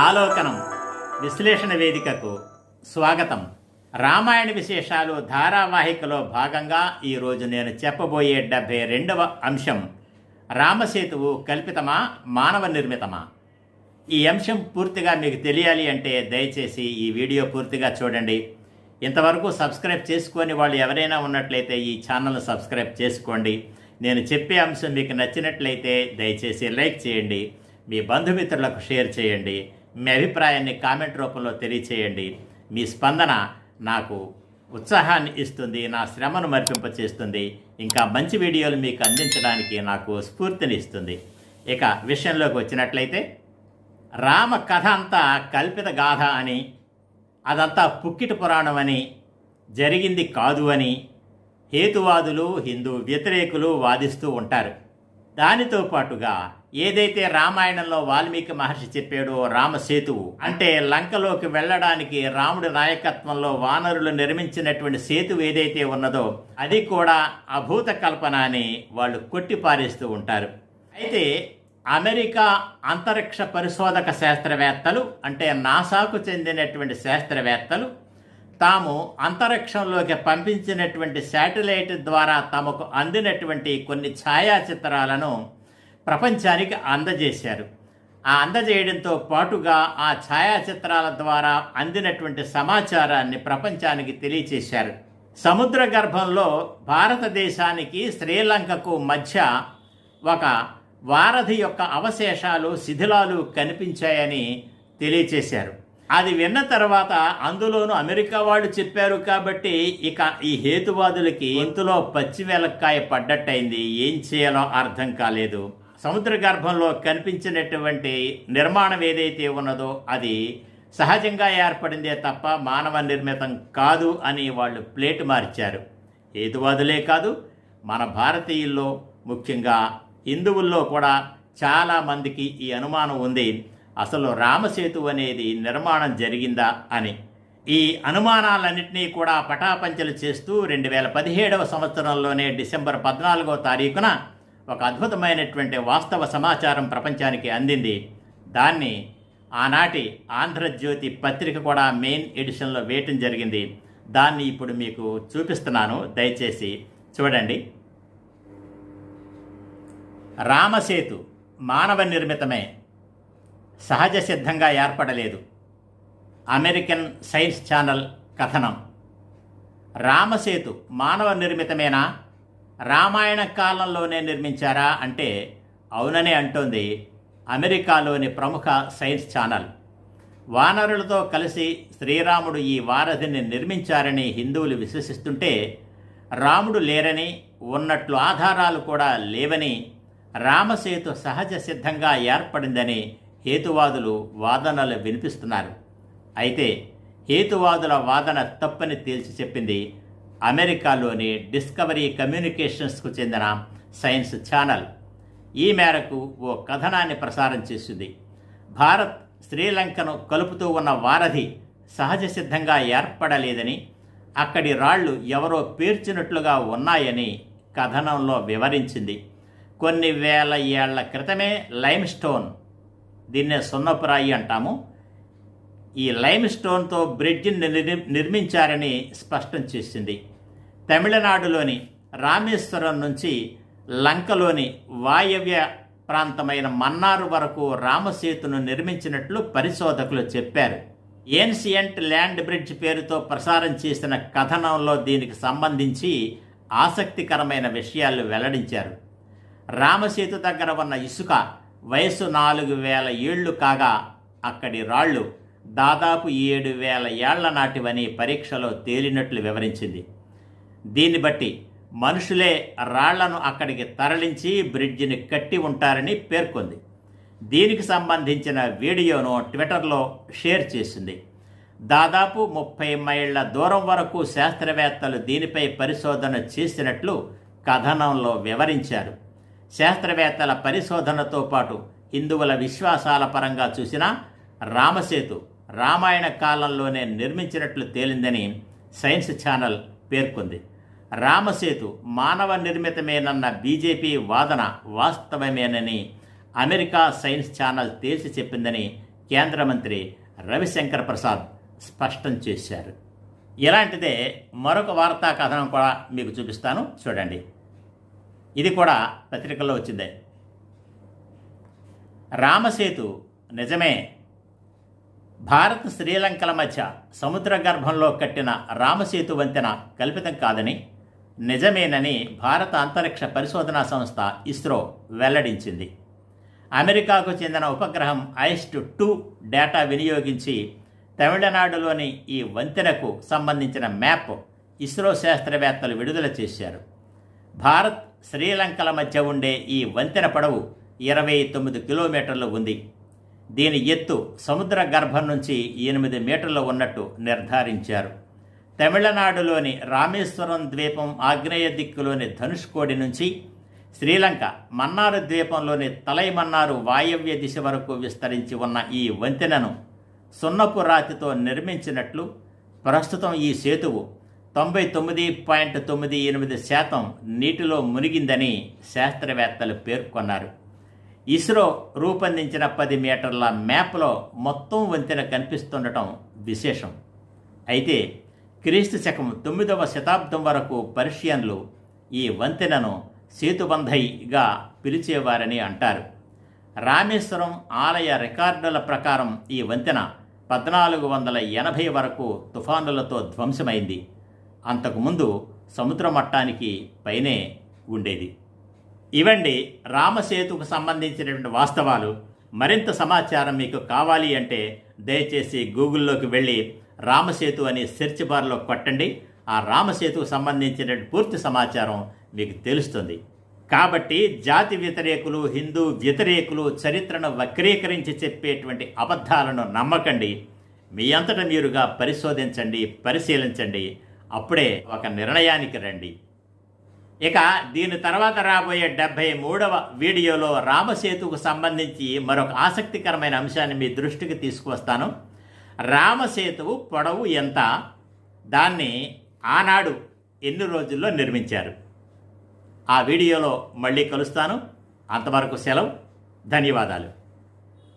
ఆలోకనం విశ్లేషణ వేదికకు స్వాగతం. రామాయణ విశేషాలు ధారావాహికలో భాగంగా ఈరోజు నేను చెప్పబోయే డెబ్బై రెండవ అంశం రామసేతువు కల్పితమా మానవ నిర్మితమా? ఈ అంశం పూర్తిగా మీకు తెలియాలి అంటే దయచేసి ఈ వీడియో పూర్తిగా చూడండి. ఇంతవరకు సబ్స్క్రైబ్ చేసుకొని వాళ్ళు ఎవరైనా ఉన్నట్లయితే ఈ ఛానల్ను సబ్స్క్రైబ్ చేసుకోండి. నేను చెప్పే అంశం మీకు నచ్చినట్లయితే దయచేసి లైక్ చేయండి. మీ బంధుమిత్రులకు షేర్ చేయండి. మీ అభిప్రాయాన్ని కామెంట్ రూపంలో తెలియచేయండి. మీ స్పందన నాకు ఉత్సాహాన్ని ఇస్తుంది నా శ్రమను మరిపింపచేస్తుంది. ఇంకా మంచి వీడియోలు మీకు అందించడానికి నాకు స్ఫూర్తిని ఇస్తుంది. ఇక విషయంలోకి వచ్చినట్లయితే రామ కథ అంతా కల్పిత గాథ అని అదంతా పుక్కిటి పురాణం అని జరిగింది కాదు అని హేతువాదులు హిందూ వ్యతిరేకులు వాదిస్తూ ఉంటారు. దానితో పాటుగా ఏదైతే రామాయణంలో వాల్మీకి మహర్షి చెప్పాడో రామసేతువు అంటే లంకలోకి వెళ్ళడానికి రాముడి నాయకత్వంలో వానరులు నిర్మించినటువంటి సేతువు ఏదైతే ఉన్నదో అది కూడా అభూత కల్పన అని వాళ్ళు కొట్టిపారేస్తూ ఉంటారు. అయితే అమెరికా అంతరిక్ష పరిశోధక శాస్త్రవేత్తలు అంటే నాసాకు చెందినటువంటి శాస్త్రవేత్తలు తాము అంతరిక్షంలోకి పంపించినటువంటి శాటిలైట్ ద్వారా తమకు అందినటువంటి కొన్ని ఛాయాచిత్రాలను ప్రపంచానికి అందజేశారు. ఆ అందజేయడంతో పాటుగా ఆ ఛాయాచిత్రాల ద్వారా అందినటువంటి సమాచారాన్ని ప్రపంచానికి తెలియచేశారు. సముద్ర గర్భంలో భారతదేశానికి శ్రీలంకకు మధ్య ఒక వారధి యొక్క అవశేషాలు శిథిలాలు కనిపించాయని తెలియచేశారు. అది విన్న తర్వాత అందులోనూ అమెరికా వాళ్ళు చెప్పారు కాబట్టి ఇక ఈ హేతువాదులకి ఇంతలో పచ్చి వెలక్కాయ పడ్డట్టయింది. ఏం చేయాలో అర్థం కాలేదు. సముద్ర గర్భంలో కనిపించినటువంటి నిర్మాణం ఏదైతే ఉన్నదో అది సహజంగా ఏర్పడిందే తప్ప మానవ నిర్మితం కాదు అని వాళ్ళు ప్లేట్ మార్చారు. హేతువాదులే కాదు మన భారతీయుల్లో ముఖ్యంగా హిందువుల్లో కూడా చాలామందికి ఈ అనుమానం ఉంది అసలు రామసేతు అనేది నిర్మాణం జరిగిందా అని. ఈ అనుమానాలన్నింటినీ కూడా పటాపంచలు చేస్తూ రెండు వేల పదిహేడవ సంవత్సరంలోనే డిసెంబర్ పద్నాలుగో తారీఖున ఒక అద్భుతమైనటువంటి వాస్తవ సమాచారం ప్రపంచానికి అందింది. దాన్ని ఆనాటి ఆంధ్రజ్యోతి పత్రిక కూడా మెయిన్ ఎడిషన్లో వేయటం జరిగింది. దాన్ని ఇప్పుడు మీకు చూపిస్తున్నాను. దయచేసి చూడండి. రామసేతు మానవ నిర్మితమే. సహజ సిద్ధంగా ఏర్పడలేదు. అమెరికన్ సైన్స్ ఛానల్ కథనం. రామసేతు మానవ నిర్మితమేనా? రామాయణ కాలంలోనే నిర్మించారా అంటే అవుననే అంటోంది అమెరికాలోని ప్రముఖ సైన్స్ ఛానల్. వానరులతో కలిసి శ్రీరాముడు ఈ వారధిని నిర్మించారని హిందువులు విశ్వసిస్తుంటే రాముడు లేరని ఉన్నట్లు ఆధారాలు కూడా లేవని రామసేతు సహజ సిద్ధంగా ఏర్పడిందని హేతువాదులు వాదనలు వినిపిస్తున్నారు. అయితే హేతువాదుల వాదన తప్పని తేల్చి చెప్పింది అమెరికాలోని డిస్కవరీ కమ్యూనికేషన్స్కు చెందిన సైన్స్ ఛానల్. ఈ మేరకు ఓ కథనాన్ని ప్రసారం చేసింది. భారత్ శ్రీలంకను కలుపుతూ ఉన్న వారధి సహజ సిద్ధంగా ఏర్పడలేదని అక్కడి రాళ్ళు ఎవరో పేర్చినట్లుగా ఉన్నాయని కథనంలో వివరించింది. కొన్ని వేల ఏళ్ళ క్రితమే లైమ్ స్టోన్ దీన్నే సున్నపురాయి అంటాము ఈ లైమ్ స్టోన్తో బ్రిడ్జిని నిర్మించారని స్పష్టం చేసింది. తమిళనాడులోని రామేశ్వరం నుంచి లంకలోని వాయవ్య ప్రాంతమైన మన్నారు వరకు రామసేతును నిర్మించినట్లు పరిశోధకులు చెప్పారు. ఏన్షియంట్ ల్యాండ్ బ్రిడ్జ్ పేరుతో ప్రసారం చేసిన కథనంలో దీనికి సంబంధించి ఆసక్తికరమైన విషయాలు వెల్లడించారు. రామసేతు దగ్గర ఉన్న ఇసుక వయసు నాలుగు వేల ఏళ్ళు కాగా అక్కడి రాళ్ళు దాదాపు ఏడు వేల ఏళ్ళ నాటివని పరీక్షలో తేలినట్లు వివరించింది. దీన్ని బట్టి మనుషులే రాళ్ళను అక్కడికి తరలించి బ్రిడ్జిని కట్టి ఉంటారని పేర్కొంది. దీనికి సంబంధించిన వీడియోను ట్విట్టర్లో షేర్ చేసింది. దాదాపు ముప్పై మైళ్ళ దూరం వరకు శాస్త్రవేత్తలు దీనిపై పరిశోధన చేసినట్లు కథనంలో వివరించారు. శాస్త్రవేత్తల పరిశోధనతో పాటు హిందువుల విశ్వాసాల పరంగా చూసినా రామసేతు రామాయణ కాలంలోనే నిర్మించినట్లు తేలిందని సైన్స్ ఛానల్ పేర్కొంది. రామసేతు మానవ నిర్మితమేనన్న బీజేపీ వాదన వాస్తవమేనని అమెరికా సైన్స్ ఛానల్ తేల్చి చెప్పిందని కేంద్ర మంత్రి రవిశంకర్ ప్రసాద్ స్పష్టం చేశారు. ఇలాంటిదే మరొక వార్తా కథనం కూడా మీకు చూపిస్తాను. చూడండి. ఇది కూడా పత్రికల్లో వచ్చిందే. రామసేతు నిజమే. భారత్ శ్రీలంకల మధ్య సముద్ర గర్భంలో కట్టిన రామసేతు వంతెన కల్పితం కాదని నిజమేనని భారత అంతరిక్ష పరిశోధనా సంస్థ ఇస్రో వెల్లడించింది. అమెరికాకు చెందిన ఉపగ్రహం ఐస్ట్ టూ డేటా వినియోగించి తమిళనాడులోని ఈ వంతెనకు సంబంధించిన మ్యాప్ ఇస్రో శాస్త్రవేత్తలు విడుదల చేశారు. భారత్ శ్రీలంకల మధ్య ఉండే ఈ వంతెన పొడవు ఇరవై తొమ్మిది కిలోమీటర్లు ఉంది. దీని ఎత్తు సముద్ర గర్భం నుంచి ఎనిమిది మీటర్లు ఉన్నట్టు నిర్ధారించారు. తమిళనాడులోని రామేశ్వరం ద్వీపం ఆగ్నేయ దిక్కులోని ధనుష్కోడి నుంచి శ్రీలంక మన్నారు ద్వీపంలోని తలైమన్నారు వాయవ్య దిశ వరకు విస్తరించి ఉన్న ఈ వంతెనను సున్నపు రాతితో నిర్మించినట్లు ప్రస్తుతం ఈ సేతువు తొంభై తొమ్మిది పాయింట్ తొమ్మిది ఎనిమిది శాతం నీటిలో మునిగిందని శాస్త్రవేత్తలు పేర్కొన్నారు. ఇస్రో రూపొందించిన పది మీటర్ల మ్యాప్లో మొత్తం వంతెన కనిపిస్తుండటం విశేషం. అయితే క్రీస్తు శకం తొమ్మిదవ శతాబ్దం వరకు పర్షియన్లు ఈ వంతెనను సేతుబంధైగా పిలిచేవారని అంటారు. రామేశ్వరం ఆలయ రికార్డుల ప్రకారం ఈ వంతెన పద్నాలుగు వందల ఎనభై వరకు తుఫానులతో ధ్వంసమైంది. అంతకుముందు సముద్ర మట్టానికి పైనే ఉండేది. ఇవండి రామసేతుకు సంబంధించినటువంటి వాస్తవాలు. మరింత సమాచారం మీకు కావాలి అంటే దయచేసి గూగుల్లోకి వెళ్ళి రామసేతు అని సెర్చ్ బార్లో కొట్టండి. ఆ రామసేతుకు సంబంధించిన పూర్తి సమాచారం మీకు తెలుస్తుంది. కాబట్టి జాతి వ్యతిరేకులు హిందూ వ్యతిరేకులు చరిత్రను వక్రీకరించి చెప్పేటువంటి అబద్ధాలను నమ్మకండి. మీ అంతట మీరుగా పరిశోధించండి పరిశీలించండి. అప్పుడే ఒక నిర్ణయానికి రండి. ఇక దీని తర్వాత రాబోయే డెబ్భై మూడవ వీడియోలో రామసేతుకు సంబంధించి మరొక ఆసక్తికరమైన అంశాన్ని మీ దృష్టికి తీసుకువస్తాను. రామసేతువు పొడవు ఎంత? దాన్ని ఆనాడు ఎన్ని రోజుల్లో నిర్మించారు? ఆ వీడియోలో మళ్ళీ కలుస్తాను. అంతవరకు సెలవు. ధన్యవాదాలు.